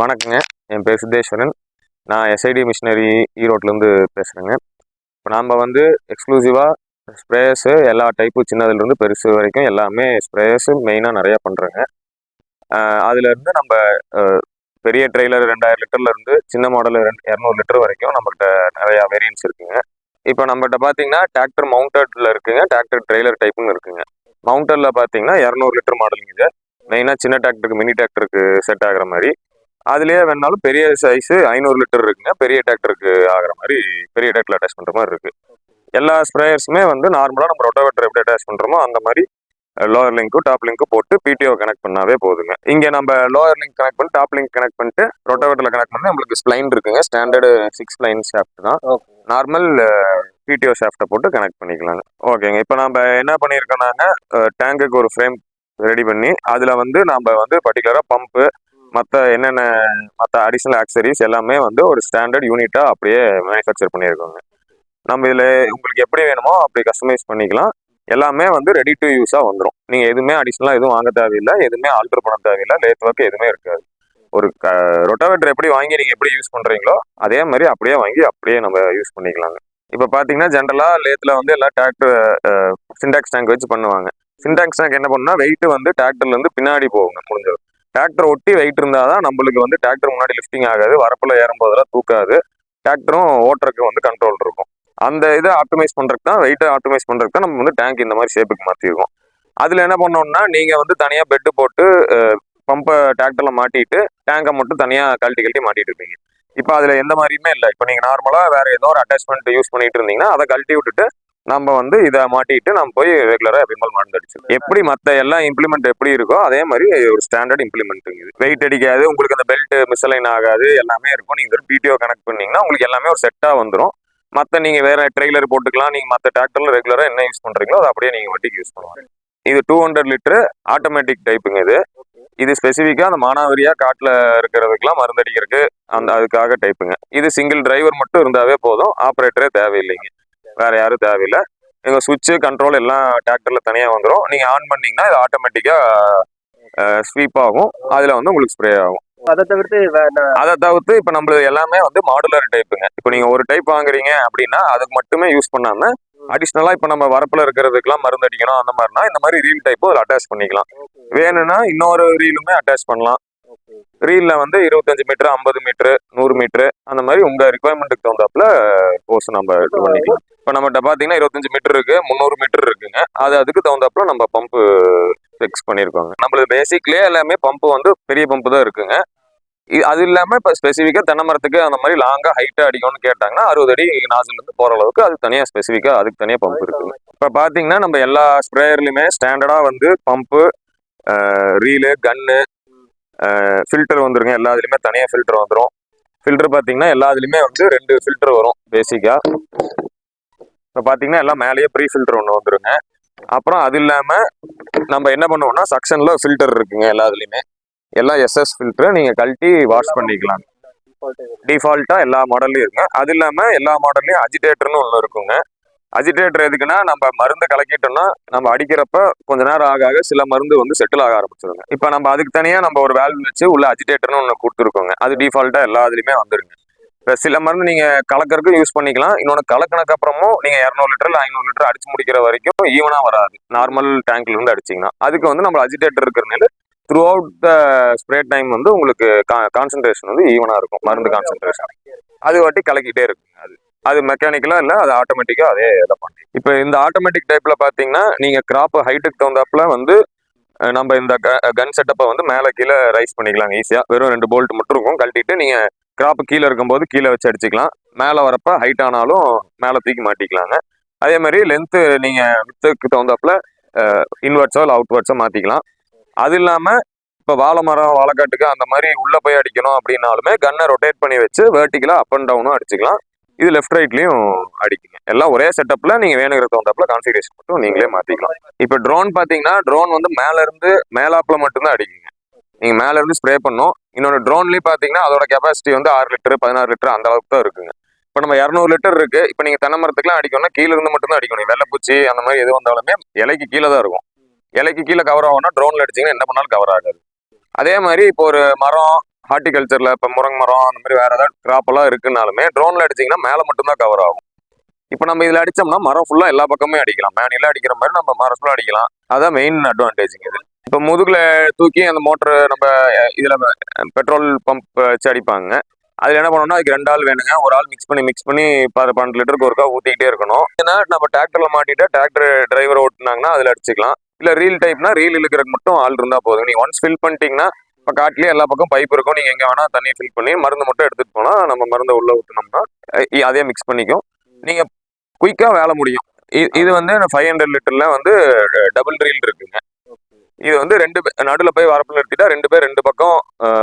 வணக்கங்க. என் பேர் சித்தேஸ்வரன். நான் எஸ்ஐடி மிஷினரி ஈரோட்லேருந்து பேசுகிறேங்க இப்போ நாம் வந்து எக்ஸ்க்ளூசிவாக ஸ்ப்ரேயர்ஸு எல்லா டைப்பு சின்னதுலேருந்து பெருசு வரைக்கும் எல்லாமே ஸ்ப்ரேயர்ஸு மெயினாக நிறையா பண்ணுறேங்க அதுலேருந்து நம்ம பெரிய ட்ரெய்லர் ரெண்டாயிரம் லிட்டர்லேருந்து சின்ன மாடல் ரெண்டு இரநூறு லிட்டர் வரைக்கும் நம்மகிட்ட நிறையா வேரியன்ஸ் இருக்குங்க. இப்போ நம்மகிட்ட பார்த்தீங்கன்னா டிராக்டர் மவுண்டட்ல இருக்குங்க டிராக்டர் ட்ரெய்லர் டைப்புன்னு இருக்குங்க. மவுண்டரில் பார்த்தீங்கன்னா இரநூறு லிட்டர் மாடலுங்க மெயினாக சின்ன டிராக்டருக்கு மினி டிராக்டருக்கு செட் ஆகுற மாதிரி. அதுலேயே வேணாலும் பெரிய சைஸு ஐநூறு லிட்டர் இருக்குங்க. பெரிய டிராக்டருக்கு ஆகிற மாதிரி பெரிய டிராக்டர் அட்டாச் பண்ணுற மாதிரி இருக்கு. எல்லா ஸ்ப்ரேயர்ஸுமே வந்து நார்மலாக நம்ம ரொட்டோவேட்டர் எப்படி அட்டாச் பண்ணுறோமோ அந்த மாதிரி லோயர் லிங்க்கும் டாப் லிங்க்கும் போட்டு பிடிஓ கனெக்ட் பண்ணாவே போதுங்க. இங்கே நம்ம லோயர் லிங்க் கனெக்ட் பண்ணி டாப் லிங்க் கனெக்ட் பண்ணிட்டு ரொட்டோவேட்டரில் கனெக்ட் பண்ணி நம்மளுக்கு ஸ்ப்ளைன் இருக்குங்க. ஸ்டாண்டர்டு சிக்ஸ் லைன் ஷாஃப்ட் தான். நார்மல் பிடிஓ ஷாஃப்ட்டை போட்டு கனெக்ட் பண்ணிக்கலாங்க. ஓகேங்க இப்போ நம்ம என்ன பண்ணியிருக்கோம்னாங்க டேங்குக்கு ஒரு ஃப்ரேம் ரெடி பண்ணி அதில் வந்து நம்ம வந்து பர்டிகுலராக பம்பு மற்ற என்னென்ன மற்ற அடிஷ்னல் ஆக்சரிஸ் எல்லாமே வந்து ஒரு ஸ்டாண்டர்ட் யூனிட்டாக அப்படியே மேனுஃபேக்சர் பண்ணியிருக்கோங்க. நம்ம இதில் உங்களுக்கு எப்படி வேணுமோ அப்படி கஸ்டமைஸ் பண்ணிக்கலாம். எல்லாமே வந்து ரெடி டு யூஸாக வந்துடும் நீங்கள் எதுவுமே அடிஷ்னலாக எதுவும் வாங்க தேவையில்லை. எதுவுமே ஆல்டர் பண்ண தேவையில்லை. லேத் ஒர்க் எதுவுமே இருக்காது. ஒரு க ரொட்டாவேட்டர் எப்படி வாங்கி நீங்கள் எப்படி யூஸ் பண்ணுறீங்களோ அதே மாதிரி அப்படியே வாங்கி அப்படியே நம்ம யூஸ் பண்ணிக்கலாங்க. இப்போ பார்த்தீங்கன்னா ஜென்ரலாக லேத்தில் வந்து எல்லா டிராக்டர் சிண்டாக்ஸ் டேங்க் வச்சு பண்ணுவாங்க. சிண்டாக்ஸ் டேங்க் என்ன பண்ணுன்னா வெயிட் வந்து டிராக்டர்லேருந்து பின்னாடி போகுங்க முடிஞ்சது டிராக்டர் ஒட்டி வெயிட் இருந்தால் தான் நம்மளுக்கு வந்து டிராக்டர் முன்னாடி லிஃப்டிங் ஆகாது. வரப்பில் ஏறும்போதெல்லாம் தூக்காது. டிராக்டரும் ஓட்டுறதுக்கு வந்து கண்ட்ரோல் இருக்கும். அந்த இதை ஆப்டிமைஸ் பண்ணுறதுக்கு தான் வெயிட்டை ஆப்டிமைஸ் பண்ணுறதுக்கு தான் நம்ம வந்து டேங்க் இந்த மாதிரி ஷேப்புக்கு மாற்றிருக்கோம் அதில் என்ன பண்ணோம்னா நீங்கள் வந்து தனியாக பெட்டு போட்டு பம்பை டிராக்டரில் மாட்டிட்டு டேங்கை மட்டும் தனியாக கழட்டி கழட்டி மாட்டிட்டு இருப்பீங்க. இப்போ அதில் எந்த மாதிரியுமே இல்லை. இப்போ நீங்கள் நார்மலாக வேறு ஏதோ ஒரு அட்டாச்மெண்ட் யூஸ் பண்ணிட்டு இருந்தீங்கன்னா அதை கழட்டி விட்டுட்டு நம்ம வந்து இதை மாட்டிட்டு நம்ம போய் ரெகுலராக விமல் மருந்து அடிச்சிடும் எப்படி மற்ற எல்லா இம்ப்ளிமெண்ட் எப்படி இருக்கோ அதே மாதிரி ஒரு ஸ்டாண்டர்ட் இம்ப்ளிமெண்ட் இது வெயிட் அடிக்காது உங்களுக்கு அந்த பெல்ட் மிஸ்லைன் ஆகாது எல்லாமே இருக்கும். நீங்கள் பிடிஓ கனெக்ட் பண்ணீங்கன்னா உங்களுக்கு எல்லாமே ஒரு செட்டாக வந்துடும் மற்ற நீங்கள் வேற ட்ரெய்லர் போட்டுக்கலாம் நீங்கள் மற்ற டிராக்டர்ல ரெகுலராக என்ன யூஸ் பண்ணுறீங்களோ அதை அப்படியே நீங்கள் வண்டிக்கு யூஸ் பண்ணலாம். இது டூ ஹண்ட்ரட் லிட்டரு ஆட்டோமேட்டிக் டைப்புங்க இது. இது ஸ்பெசிஃபிக்காக அந்த மானாவரியாக காட்டில் இருக்கிறதுக்கெல்லாம் மருந்தடிக்கிறதுக்கு அந்த அதுக்காக டைப்புங்க இது சிங்கிள் டிரைவர் மட்டும் இருந்தாவே போதும். ஆப்ரேட்டரே தேவையில்லைங்க. வேற யாரும் தேவையில்லை. எங்கள் சுவிட்சு கண்ட்ரோல் எல்லாம் டிராக்டர்ல தனியாக வந்துடும் நீங்கள் ஆன் பண்ணீங்கன்னா இது ஆட்டோமேட்டிக்காக ஸ்வீப் ஆகும். அதில் வந்து உங்களுக்கு ஸ்ப்ரே ஆகும். அதை தவிர்த்து அதை தவிர்த்து இப்போ நம்மளது எல்லாமே வந்து மாடுலர் டைப்புங்க இப்போ நீங்கள் ஒரு டைப் வாங்குறீங்க அப்படின்னா அதுக்கு மட்டுமே யூஸ் பண்ணாம அடிஷ்னலாக இப்போ நம்ம வரப்பில் இருக்கிறதுக்கெல்லாம் மருந்து அடிக்கணும் அந்த மாதிரினா இந்த மாதிரி ரீல் டைப்பும் அதில் அட்டாச் பண்ணிக்கலாம். வேணும்னா இன்னொரு ரீலுமே அட்டாச் பண்ணலாம். ரீலில் வந்து இருபத்தஞ்சு மீட்டர் ஐம்பது மீட்டர் நூறு மீட்டர் அந்த மாதிரி உங்கள் ரிக்குவயர்மெண்ட்டுக்கு தகுந்தாப்புல கோர்ஸ் நம்ம இது பண்ணிக்கலாம். இப்போ நம்மகிட்ட பார்த்தீங்கன்னா இருபத்தஞ்சு மீட்டர் இருக்குது முந்நூறு மீட்டர் இருக்குங்க. அது அதுக்கு தகுந்தாப்புல நம்ம பம்பு ஃபிக்ஸ் பண்ணியிருக்கோங்க நம்மளுக்கு பேசிக்லேயே எல்லாமே பம்பு வந்து பெரிய பம்பு தான் இருக்குங்க. இ- அது இல்லாமல் இப்போ ஸ்பெசிஃபிக்காக தென்னை மரத்துக்கு அந்த மாதிரி லாங்காக ஹைட்டாக அடிக்கணும்னு கேட்டாங்கன்னா அறுபது அடி நாசிலேருந்து போகிற அளவுக்கு அது தனியாக ஸ்பெசிஃபிக்காக அதுக்கு தனியாக பம்ப் இருக்குங்க. இப்போ பார்த்தீங்கன்னா நம்ம எல்லா ஸ்ப்ரேயர்லையுமே ஸ்டாண்டர்டாக வந்து பம்பு ரீலு கன்னு ஃபில்டர் வந்துருங்க. எல்லா இதுலையுமே தனியாக ஃபில்டர் வந்துடும் ஃபில்டர் பார்த்தீங்கன்னா எல்லா இதுலையுமே வந்து ரெண்டு ஃபில்டர் வரும் பேசிக்காக இப்போ பார்த்தீங்கன்னா எல்லாம் மேலேயே ப்ரீ ஃபில்டர் ஒன்று வந்துருங்க. அப்புறம் அது இல்லாமல் நம்ம என்ன பண்ணுவோம்னா சக்ஷனில் ஃபில்டர் இருக்குங்க எல்லா எல்லாம் எஸ்எஸ் ஃபில்டரு நீங்கள் கழட்டி வாஷ் பண்ணிக்கலாம். டிஃபால்ட்டாக எல்லா மாடல்லையும் இருக்குங்க. அது இல்லாமல் எல்லா மாடல்லையும் அஜிடேட்டர்னு ஒன்று இருக்குங்க. அஜிடேட்டர் எதுக்குன்னா நம்ம மருந்து கலக்கிட்டோம்னா நம்ம அடிக்கிறப்ப கொஞ்ச நேரம் ஆக ஆக சில மருந்து வந்து செட்டில் ஆக ஆரம்பிச்சிருங்க. இப்போ நம்ம அதுக்கு தனியாக நம்ம ஒரு வேல்வ் வச்சு உள்ள அஜிடேட்டர்னு ஒன்று கொடுத்துருக்கோங்க. அது டிஃபால்ட்டாக எல்லா இதுலேயுமே வந்துருங்க. சில மருந்து நீங்கள் கலக்கறதுக்கு யூஸ் பண்ணிக்கலாம். இன்னொன்று கலக்கினக்கு அப்புறமும் நீங்கள் இரநூறு லிட்டர் இல்லை ஐநூறு லிட்டர் அடிச்சு முடிக்கிற வரைக்கும் ஈவனாக வராது. நார்மல் டேங்க்ல இருந்து அடிச்சிங்கன்னா. அதுக்கு வந்து நம்ம அஜிடேட்டர் இருக்கிறனால throughout the spray time வந்து உங்களுக்கு கான்சன்ட்ரேஷன் வந்து ஈவனாக இருக்கும். மருந்து கான்சன்ட்ரேஷன் அது வாட்டி கலக்கிட்டே இருக்குங்க அது அது மெக்கானிக்கலாக இல்லை அது ஆட்டோமேட்டிக்காக அதே இதை பண்ணி. இப்போ இந்த ஆட்டோமேட்டிக் டைப்பில் பார்த்தீங்கன்னா நீங்கள் கிராப் ஹைட்டுக்கு தகுந்தாப்பில் வந்து நம்ம இந்த கன் செட்டப்பை வந்து மேலே கீழே ரைஸ் பண்ணிக்கலாங்க ஈஸியாக வெறும் ரெண்டு போல்ட் மட்டும் இருக்கும். கழட்டிட்டு நீங்கள் கிராப்பு கீழே இருக்கும்போது கீழே வச்சு அடிச்சுக்கலாம். மேலே வரப்ப ஹைட் ஆனாலும் மேலே தூக்கி மாட்டிக்கலாங்க. அதே மாதிரி லென்த்து நீங்கள் வித்துக்கு தகுந்தாப்பில் இன்வெர்ட்ஸோ இல்லை அவுட்வர்ட்ஸோ மாற்றிக்கலாம் அது இல்லாமல் இப்போ வாழை மரம் வாழைக்காட்டுக்கு அந்த மாதிரி உள்ளே போய் அடிக்கணும் அப்படின்னாலுமே கன்னை ரொட்டேட் பண்ணி வச்சு வேர்ட்டிக்கலாக அப் அண்ட் டவுனும் அடிச்சுக்கலாம். இது லெஃப்ட் ரைட்லையும் அடிக்குங்க. எல்லாம் ஒரே செட்டப்பில் நீங்கள் வேணுங்கிற தகுந்தாப்பில் கான்ஃபிகரேஷன் மட்டும் நீங்களே மாற்றிக்கலாம் இப்போ ட்ரோன் பார்த்தீங்கன்னா ட்ரோன் வந்து மேலே இருந்து மேலாப்பில் மட்டும்தான் அடிக்குங்க. நீங்கள் மேலே இருந்து ஸ்ப்ரே பண்ணும் இன்னொன்று ட்ரோன்லேயும் பார்த்தீங்கன்னா அதோட கெப்பாசிட்டி வந்து ஆறு லிட்டர் பதினாறு லிட்டர் அந்த அளவுக்கு தான் இருக்குங்க. இப்போ நம்ம இரநூறு லிட்டர் இருக்கு. இப்போ நீங்கள் தென்னை மரத்துக்குலாம் அடிக்கணும்னா கீழே இருந்து மட்டும்தான் அடிக்கணும். வெள்ளைப்பூச்சி அந்த மாதிரி எது வந்தாலுமே இலைக்கு கீழே தான் இருக்கும். இலைக்கு கீழே கவர் ஆகும்னா ட்ரோனில் அடிச்சிங்கன்னா என்ன பண்ணாலும் கவர் ஆகாது. அதே மாதிரி இப்போ ஒரு மரம் ஹார்டிகல்ச்சர்ல இப்போ முருங்கை மரம் அந்த மாதிரி வேற ஏதாவது கிராப் எல்லாம் இருக்குனாலுமே ட்ரோன்ல அடிச்சீங்கன்னா மேலே மட்டும்தான் கவர் ஆகும். இப்போ நம்ம இதில் அடிச்சோம்னா மரம் ஃபுல்லா எல்லா பக்கமே அடிக்கலாம். மேனில அடிக்கிற மாதிரி நம்ம மரம் ஃபுல்லா அடிக்கலாம். அதான் மெயின் அட்வான்டேஜ் இது. இப்போ முதுகுல தூக்கி அந்த மோட்டர் நம்ம இதில் இதுல பெட்ரோல் பம்ப் வச்சு அடிப்பாங்க. அதுல என்ன பண்ணணும்னா அதுக்கு ரெண்டு ஆள் வேணுங்க. ஒரு ஆள் மிக்ஸ் பண்ணி மிக்ஸ் பண்ணி பன்னெண்டு லிட்டருக்கு ஒருக்கா ஊத்திக்கிட்டே இருக்கணும். ஏன்னா நம்ம டிராக்டர்ல மாட்டிட்டு டிராக்டர் டிரைவர் ஓட்டுனாங்கன்னா அதுல அடிச்சுக்கலாம். இல்ல ரீல் டைப்னா ரீல் இழுக்கிறதுக்கு மட்டும் ஆள் இருந்தா போதும். நீங்கள் ஒன்ஸ் ஃபில் பண்ணிட்டீங்கன்னா இப்போ காட்டிலே எல்லா பக்கம் பைப் இருக்கும். நீங்கள் எங்கே வேணால் தண்ணியை ஃபில் பண்ணி மருந்து மட்டும் எடுத்துகிட்டு போனால் நம்ம மருந்தை உள்ளே ஊத்துனோம்னா இ- அதே மிக்ஸ் பண்ணிக்கும். நீங்கள் குயிக்காக வேலை முடியும். இது வந்து ஃபைவ் ஹண்ட்ரட் லிட்டரில் வந்து டபுள் ரீல் இருக்குங்க. இது வந்து ரெண்டு பே- போய் வரப்புல எடுத்துட்டா ரெண்டு பேர் ரெண்டு பக்கம்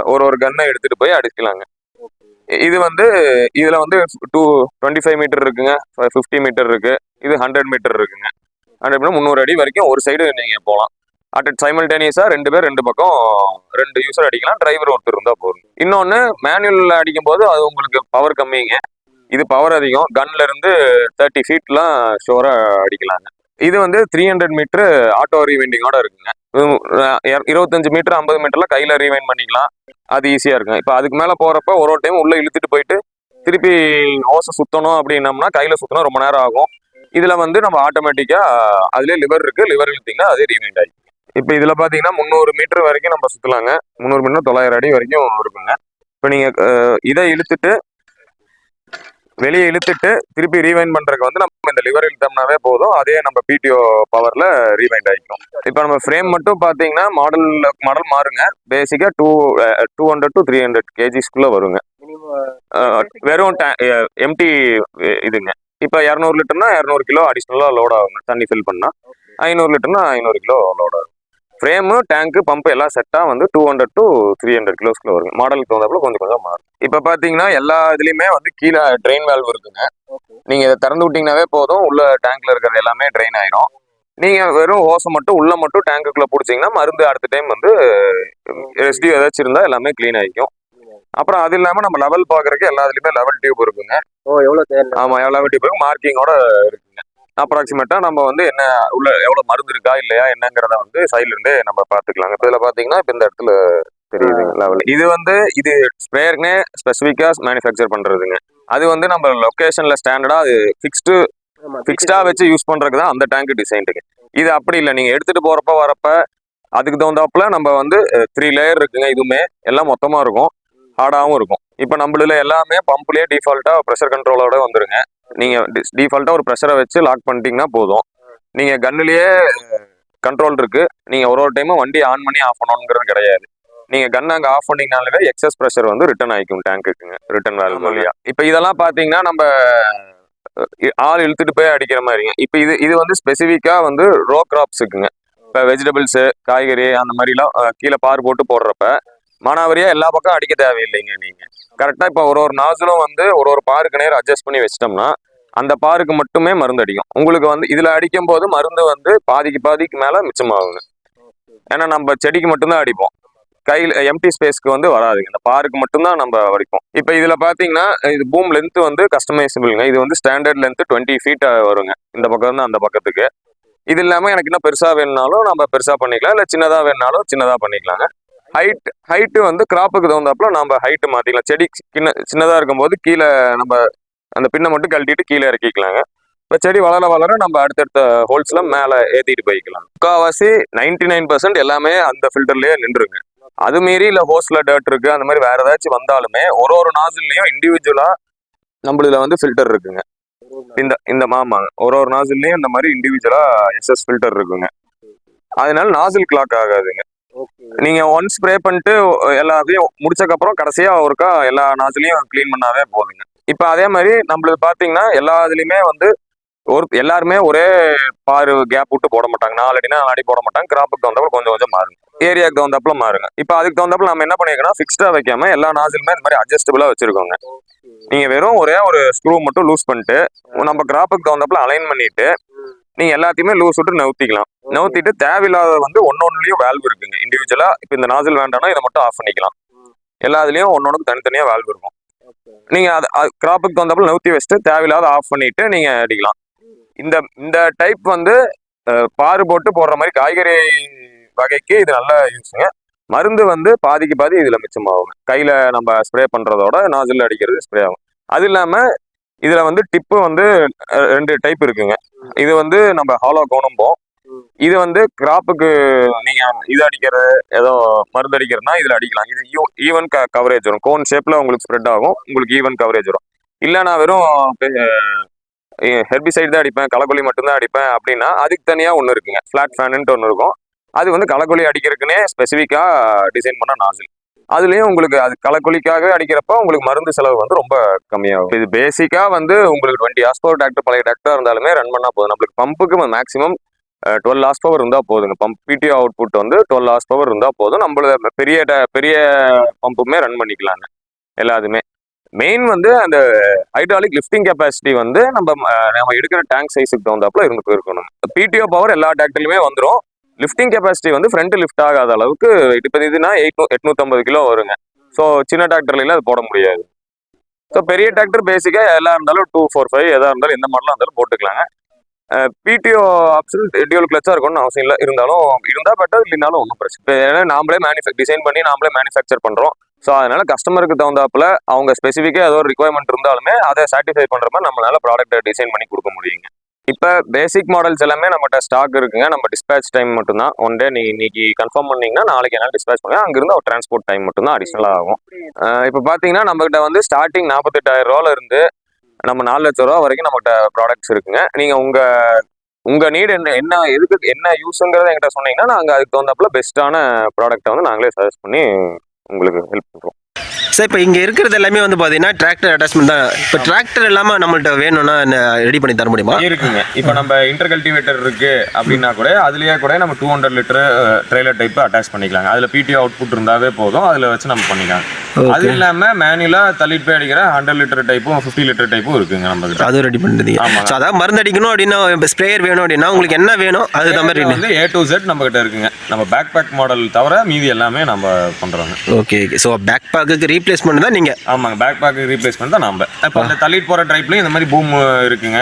ஒரு ஒரு கன்னை எடுத்துட்டு போய் அடிக்கலாங்க இ- இது வந்து இதுல வந்து டூ டுவெண்ட்டி ஃபைவ் மீட்டர் இருக்குங்க ஃபிஃப்டி மீட்டர் இருக்கு. இது ஹண்ட்ரட் மீட்டர் இருக்குங்க. ஹண்ட்ரட் மீட்டர் முந்நூறு அடி வரைக்கும் ஒரு சைடு நீங்க போகலாம் அட் சைமல்டேனியஸா ரெண்டு பேர் ரெண்டு பக்கம் ரெண்டு யூசர் அடிக்கலாம். டிரைவர் ஒருத்தர் இருந்தா போதும். இன்னொன்னு மேனுவல் அடிக்கும் போது அது உங்களுக்கு பவர் கம்மிங்க. இது பவர் அதிகம். கன்ல இருந்து தேர்ட்டி ஃபீட்லாம் ஷோரா அடிக்கலாங்க. இது வந்து த்ரீ ஹண்ட்ரட் மீட்டர் ஆட்டோ ரீவெண்டிங்கோட இருக்குங்க. இருபத்தஞ்சு மீட்டர் ஐம்பது மீட்டர்லாம் கையில் ரீவைண்ட் பண்ணிக்கலாம். அது ஈஸியாக இருக்கும். இப்போ அதுக்கு மேலே போகிறப்ப ஒரு ஒரு டைம் உள்ளே இழுத்துட்டு போயிட்டு திருப்பி ஓசை சுற்றணும் அப்படின்னம்னா கையில் சுற்றினா ரொம்ப நேரம் ஆகும். இதில் வந்து நம்ம ஆட்டோமேட்டிக்காக அதிலே லிவர் இருக்குது லிவர் இழுத்திங்கன்னா அதே ரீவைண்ட் ஆகி இப்போ இதில் பார்த்தீங்கன்னா முந்நூறு மீட்டர் வரைக்கும் நம்ம சுற்றலாங்க முந்நூறு மீட்டர் தொள்ளாயிரம் அடி வரைக்கும் இருக்குங்க. இப்போ நீங்கள் இதை இழுத்துட்டு வெளியே இழுத்துட்டு திருப்பி ரீவைண்ட் பண்ணுறதுக்கு வந்து நம்ம இந்த லிவர் இழுத்தோம்னாவே போதும். அதே நம்ம பிடிஓ பவர்ல ரீவைண்ட் ஆகிக்கும் இப்போ நம்ம ஃப்ரேம் மட்டும் பாத்தீங்கன்னா மாடல் மாடல் மாறுங்க. பேசிக்கா two two hundred to three hundred கேஜிஸ்க்குள்ள வருங்க. வெறும் எம்டி இதுங்க. இப்போ இரநூறு லிட்டர்னா இரநூறு கிலோ அடிஷ்னலாக லோட் ஆகுங்க. தண்ணி ஃபில் பண்ணா. ஐநூறு லிட்டர்னா ஐநூறு கிலோ லோட் ஆகும் ஃப்ரேமு டேங்க்கு பம்பு எல்லாம் செட்டாக வந்து two hundred to three hundred கிலோஸ்க்குள்ள வருங்க. மாடலுக்கு தகுந்தாப்புல கொஞ்சம் கொஞ்சம் மாறும். இப்போ பார்த்தீங்கன்னா எல்லா இதுலேயுமே வந்து கீழே ட்ரெயின் வேல்வ் இருக்குங்க. நீங்கள் இதை திறந்து விட்டீங்கன்னாவே போதும். உள்ள டேங்க்ல இருக்கிறது எல்லாமே ட்ரெயின் ஆயிரும். நீங்கள் வெறும் ஹோஸை மட்டும் உள்ள மட்டும் டேங்குக்குள்ளே பிடிச்சிங்கன்னா மருந்து அடுத்த டைம் வந்து ரெசிடியூ ஏதாச்சும் இருந்தால் எல்லாமே க்ளீன் ஆகிக்கும் அப்புறம் அது இல்லாமல் நம்ம லெவல் பார்க்குறதுக்கு எல்லா இதுலேயுமே லெவல் டியூப் இருக்குங்க. ஓ எவ்வளவு தேவை ஆமா எவ்வளவு வெட்டி பிறகு மார்க்கிங்கோட இருக்குங்க. அப்ராக்சிமேட்டா நம்ம வந்து என்ன உள்ள எவ்வளவு மருந்து இருக்கா இல்லையா என்னங்கிறத வந்து சைட்ல இருந்தே நம்ம பாத்துக்கலாங்க இப்ப இதுல பாத்தீங்கன்னா இப்ப இந்த இடத்துல தெரியுதுங்க. லெவல் இது வந்து இது ஸ்ப்ரேயர்னே ஸ்பெசிஃபிக்கா மேனுஃபேக்சர் பண்றதுங்க. அது வந்து நம்ம லொகேஷன்ல ஸ்டாண்டர்டா அது ஃபிக்ஸ்டு ஃபிக்ஸ்டா வச்சு யூஸ் பண்றதுக்கு தான் அந்த டேங்க் டிசைன்ட்டுங்க இது அப்படி இல்லை. நீங்க எடுத்துட்டு போறப்ப வரப்ப அதுக்கு தகுந்தாப்புல நம்ம வந்து த்ரீ லேயர் இருக்குங்க. இதுவுமே எல்லாம் மொத்தமா இருக்கும். ஹார்டாகவும் இருக்கும். இப்போ நம்மளுல எல்லாமே பம்ப்லயே டிஃபால்ட்டா ப்ரெஷர் கண்ட்ரோலோட வந்துருங்க. நீங்க டிஃபால்ட்டா ஒரு ப்ரெஷரை வச்சு லாக் பண்ணிட்டீங்கன்னா போதும். நீங்க கன்னுலயே கண்ட்ரோல் இருக்கு. நீங்க ஒரு ஒரு டைமும் வண்டி ஆன் பண்ணி ஆஃப் பண்ணணுங்கிறது கிடையாது. நீங்க கன் அங்க ஆஃப் பண்ணீங்கனாலே எக்ஸஸ் ப்ரெஷர் வந்து ரிட்டர்ன் ஆயிக்கும் டேங்க்குங்க ரிட்டர்ன் வேல்வ் வழியா. இப்போ இதெல்லாம் பாத்தீங்கன்னா நம்ம ஆள் இழுத்துட்டு போய் அடிக்கிற மாதிரிங்க. இப்போ இது இது வந்து ஸ்பெசிஃபிக்கா வந்து ரோ கிராப்ஸுக்குங்க இப்போ வெஜிடபிள்ஸ் காய்கறி அந்த மாதிரிலாம் கீழே பார் போட்டு போடுறப்ப மானாவரியா எல்லா பக்கம் அடிக்க தேவையில்லைங்க நீங்க. கரெக்டா இப்போ ஒரு ஒரு நாசலும் வந்து ஒரு ஒரு பாருக்கு நேரம் அட்ஜஸ்ட் பண்ணி வச்சிட்டோம்னா அந்த பாருக்கு மட்டுமே மருந்து அடிக்கும். உங்களுக்கு வந்து இதுல அடிக்கும் போது மருந்து வந்து பாதிக்கு பாதிக்கு மேல மிச்சமாகுங்க. ஏன்னா நம்ம செடிக்கு மட்டும்தான் அடிப்போம். கையில் எம்டி ஸ்பேஸ்க்கு வந்து வராதுங்க இந்த பாருக்கு மட்டும்தான் நம்ம அடிப்போம். இப்போ இதில் பார்த்தீங்கன்னா இது பூம் லென்த்து வந்து கஸ்டமைசபிள்ங்க இது வந்து ஸ்டாண்டர்ட் லென்த்து டுவெண்ட்டி ஃபீட் வருங்க. இந்த பக்கம் இருந்து அந்த பக்கத்துக்கு. இது இல்லாமல் எனக்கு இன்னும் பெருசாக வேணும்னாலும் நம்ம பெருசாக பண்ணிக்கலாம். இல்லை சின்னதாக வேணுனாலும் சின்னதாக பண்ணிக்கலாங்க. ஹைட் ஹைட்டு வந்து கிராப்புக்கு தகுந்தாப்புல நம்ம ஹைட்டு மாற்றிக்கலாம் செடி சின்ன சின்னதாக இருக்கும்போது கீழே நம்ம அந்த பின்னை மட்டும் கழட்டிட்டு கீழே இறக்கிக்கலாங்க. இப்போ செடி வளர வளர நம்ம அடுத்தடுத்த ஹோல்ஸில் மேலே ஏற்றிட்டு போய்க்கலாம். முக்காவாசி நைன்டி நைன் பர்சன்ட் எல்லாமே அந்த ஃபில்டர்லேயே நின்றுங்க. அது மீறி இல்லை ஹோஸ்ல டர்ட் இருக்குது அந்த மாதிரி வேற ஏதாச்சும் வந்தாலுமே ஒரு ஒரு நாசில்லையும் இண்டிவிஜுவலாக நம்மளதில் வந்து ஃபில்டர் இருக்குங்க. இந்த இந்த மாமாங்க ஒரு ஒரு நாசில்லையும் இந்த மாதிரி இண்டிவிஜுவலாக எஸ்எஸ் ஃபில்டர் இருக்குங்க. அதனால நாசில் கிளாக் ஆகாதுங்க. நீங்க ஒன் ஸ்ப்ரே பண்ணிட்டு எல்லாத்தையும் முடிச்சக்கப்புறம் கடைசியா ஒருக்கா எல்லா நாசிலையும் க்ளீன் பண்ணாவே போதுங்க. இப்போ அதே மாதிரி நம்மளுக்கு பாத்தீங்கன்னா எல்லா இதுலயுமே வந்து ஒரு எல்லாருமே ஒரே பாரு கேப் விட்டு போட மாட்டாங்க. நாலு அடினா நாலு அடி போட மாட்டாங்க. கிராப்புக்கு தகுந்தாப்புல கொஞ்சம் கொஞ்சம் மாறுங்க. ஏரியாவுக்கு தகுந்தாப்புல மாறுங்க. இப்போ அதுக்கு தகுந்தாப்புல நம்ம என்ன பண்ணிருக்கோம்னா ஃபிக்ஸ்டா வைக்காம எல்லா நாசிலுமே இந்த மாதிரி அட்ஜஸ்டபிளா வச்சிருக்கோங்க. நீங்க வெறும் ஒரே ஒரு ஸ்க்ரூ மட்டும் லூஸ் பண்ணிட்டு நம்ம கிராப்புக்கு தகுந்தாப்புல அலைன் பண்ணிட்டு நீங்க எல்லாத்தையுமே லூஸ் விட்டு நவுத்திக்கலாம் நவுத்திட்டு தேவையில்லாத வந்து ஒன்னொன்னுலயும் வேல்வ் இருக்குங்க. இண்டிவிஜுவலா இப்போ இந்த நாசில் வேண்டாம்னா இதை மட்டும் ஆஃப் பண்ணிக்கலாம். எல்லா இதுலயும் ஒன்னொன்னு தனித்தனியா வேல்வ் இருக்கும். நீங்க அது கிராப்புக்கு தகுந்தாப்புல நவுத்தி வச்சுட்டு தேவையில்லாத ஆஃப் பண்ணிட்டு நீங்க அடிக்கலாம். இந்த இந்த டைப் வந்து பாரு போட்டு போடுற மாதிரி காய்கறி வகைக்கு இது நல்ல யூஸுங்க மருந்து வந்து பாதிக்கு பாதி இதுல மிச்சமாகும். கையில நம்ம ஸ்ப்ரே பண்றதோட நாசில் அடிக்கிறது ஸ்ப்ரே ஆகும். அது இல்லாம இதுல வந்து டிப்பு வந்து ரெண்டு டைப் இருக்குங்க. இது வந்து நம்ம ஹாலோ கோணம்போம் இது வந்து கிராப்புக்கு நீங்க இது அடிக்கிறது ஏதோ மருந்து அடிக்கிறதுனா இதுல அடிக்கலாம். இது ஈவன் கவரேஜ் வரும். கோன் ஷேப்ல உங்களுக்கு ஸ்ப்ரெட் ஆகும். உங்களுக்கு ஈவன் கவரேஜ் வரும். இல்ல நான் வெறும் ஹெர்பிசைடு தான் அடிப்பேன். களைக்கொல்லி மட்டும்தான் அடிப்பேன் அப்படின்னா அதுக்கு தனியா ஒன்று இருக்குங்க. ஃபிளாட் ஃபேனுன்ட்டு ஒன்று இருக்கும். அது வந்து களைக்கொல்லி அடிக்கிறதுக்குனே ஸ்பெசிஃபிக்காக டிசைன் பண்ண நாசில் அதுலேயும் உங்களுக்கு அது களைக்கொல்லிக்காக அடிக்கிறப்ப உங்களுக்கு மருந்து செலவு வந்து ரொம்ப கம்மியாகும். இது பேசிக்காக வந்து உங்களுக்கு டுவெண்ட்டி ஹார்ஸ் பவர் டாக்டர் பழைய டாக்டரா இருந்தாலுமே ரன் பண்ணால் போதும். நம்மளுக்கு பம்புக்கு மேக்ஸிமம் டுவெல் ஹார்ஸ் பவர் இருந்தால் போதுங்க. பம்ப் பிடிஓ அவுட்புட் வந்து டுவெல் ஹார்ஸ் பவர் இருந்தால் போதும். நம்மள பெரிய பெரிய பம்புமே ரன் பண்ணிக்கலாங்க. எல்லாத்துமே மெயின் வந்து அந்த ஹைட்ராலிக் லிஃப்டிங் கெப்பாசிட்டி வந்து நம்ம நம்ம எடுக்கிற டேங்க் சைஸுக்கு தகுந்தாப்புல இருந்து இருக்கணும். பிடிஓ பவர் எல்லா டேக்டர்லையுமே வந்துடும் லிஃப்டிங் கெப்பாசிட்டி வந்து ஃப்ரண்ட் லிஃப்ட் ஆகாத அளவுக்கு இப்போ இதுனா எயிட்நூ எட்நூத்தம்பது கிலோ வருங்க. ஸோ சின்ன டிராக்டர்ல அது போட முடியாது. ஸோ பெரிய டிராக்டர் பேசிக்காக எல்லாம் இருந்தாலும் டூ ஃபோர் ஃபைவ் எதாக இருந்தாலும் எந்த மாடலாக இருந்தாலும் போட்டுக்கலாங்க. பிடிஓ ஆப்ஷன் டியூல் கிளச்சாக இருக்கணும்னு அவசியம் இல்லை. இருந்தாலும் இருந்தால் பெட்டர் இல்லைனாலும் ஒன்றும் பிரச்சனை ஏன்னா நாமளே மேனுஃபேக் டிசைன் பண்ணி நாமளே மேனுஃபேக்சர் பண்ணுறோம் ஸோ அதனால கஸ்டமருக்கு தகுந்தாப்புல அவங்க ஸ்பெசிஃபிக்காக ஏதோ ஒரு ரிக்குவயர்மெண்ட் இருந்தாலுமே அதை சாட்டிஸ்ஃபை பண்ணுற மாதிரி நம்மளால ப்ராடக்ட்டை டிசைன் பண்ணி கொடுக்க முடியுங்க. இப்போ பேசிக் மாடல்ஸ் எல்லாமே நம்மகிட்ட ஸ்டாக் இருக்குங்க. நம்ம டிஸ்பேச் டைம் மட்டும்தான். ஒன் டே நீ இன்னைக்கு கன்ஃபார்ம் பண்ணீங்கன்னா நாளைக்கு என்னால் டிஸ்பேச் பண்ணுங்க அங்கிருந்து ஒரு டிரான்ஸ்போர்ட் டைம் மட்டும்தான் அடிஷனலாக ஆகும். இப்போ பார்த்தீங்கன்னா நம்மகிட்ட வந்து ஸ்டார்டிங் நாற்பத்தெட்டாயிரம் ரூபால இருந்து நம்ம நாலு லட்ச ரூபா வரைக்கும் நம்மகிட்ட ப்ராடக்ட்ஸ் இருக்குங்க. நீங்க உங்க உங்க நீட் என்ன என்ன எதுக்கு என்ன யூஸ்ங்கிறத என்கிட்ட சொன்னீங்கன்னா நாங்க அதுக்கு தகுந்தாப்புல பெஸ்ட்டான ப்ராடக்ட்டை வந்து நாங்களே சஜஸ்ட் பண்ணி உங்களுக்கு ஹெல்ப் பண்றோம். சார் இப்போ இங்கே இருக்கிறது எல்லாமே வந்து பார்த்தீங்கன்னா டிராக்டர் அட்டாச்மெண்ட் தான். இப்போ டிராக்டர் இல்லாமல் நம்மள்ட்ட வேணும்னா ரெடி பண்ணி தர முடியுமா? இருக்குங்க. இப்போ நம்ம இன்டர் கல்டிவேட்டர் இருக்கு அப்படின்னா கூட அதுலேயே கூட நம்ம two hundred litre trailer type attach பண்ணிக்கலாங்க. அதில் பிடிஓ அவுட்புட் இருந்தாவே போதும். அதில் வச்சு நம்ம பண்ணிக்கலாம். அது இல்லாம மேனுவலா தள்ளிட்டு போய் அடிக்கிற ஹண்ட்ரட் லிட்டர் டைப்பும் ஃபிஃப்டி லிட்டர் டைப்பும் இருக்குங்க நம்ம கிட்ட அதுவும் ரெடி ஆமாங்க. ஸோ அதாவது மருந்து அடிக்கணும் அப்படின்னா ஸ்ப்ரேயர் வேணும் அப்படின்னா உங்களுக்கு என்ன வேணும்? அது மாதிரி வந்து ஏ டு செட் நம்ம கிட்ட இருக்குங்க. நம்ம பேக் பேக் மாடல் தவிர மீதி எல்லாமே நம்ம பண்றோங்க. ஓகே ஓகே ஸோ பேக் பேக்குக்கு ரீப்ளேஸ்மெண்ட் தான் நீங்கள் ஆமாங்க. பேக் பேக் ரீப்ளேஸ்மெண்ட் தான் நம்ம இப்போ அந்த தள்ளிட்டு போற டைப்லயும் இந்த மாதிரி பூம் இருக்குங்க.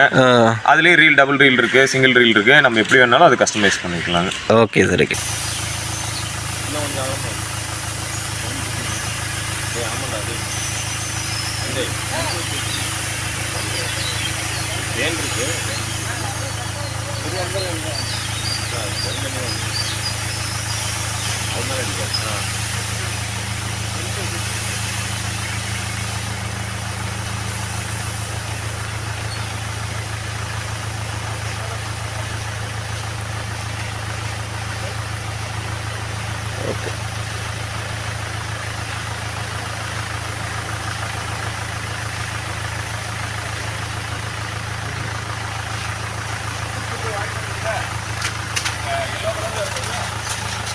அதுலயும் ரீல் டபுள் ரீல் இருக்கு சிங்கிள் ரீல் இருக்கு. நம்ம எப்படி வேணாலும் அது கஸ்டமைஸ் பண்ணிக்கலாங்க. ஓகே சார் ஓகே ஏன் வேண்டிருக்கு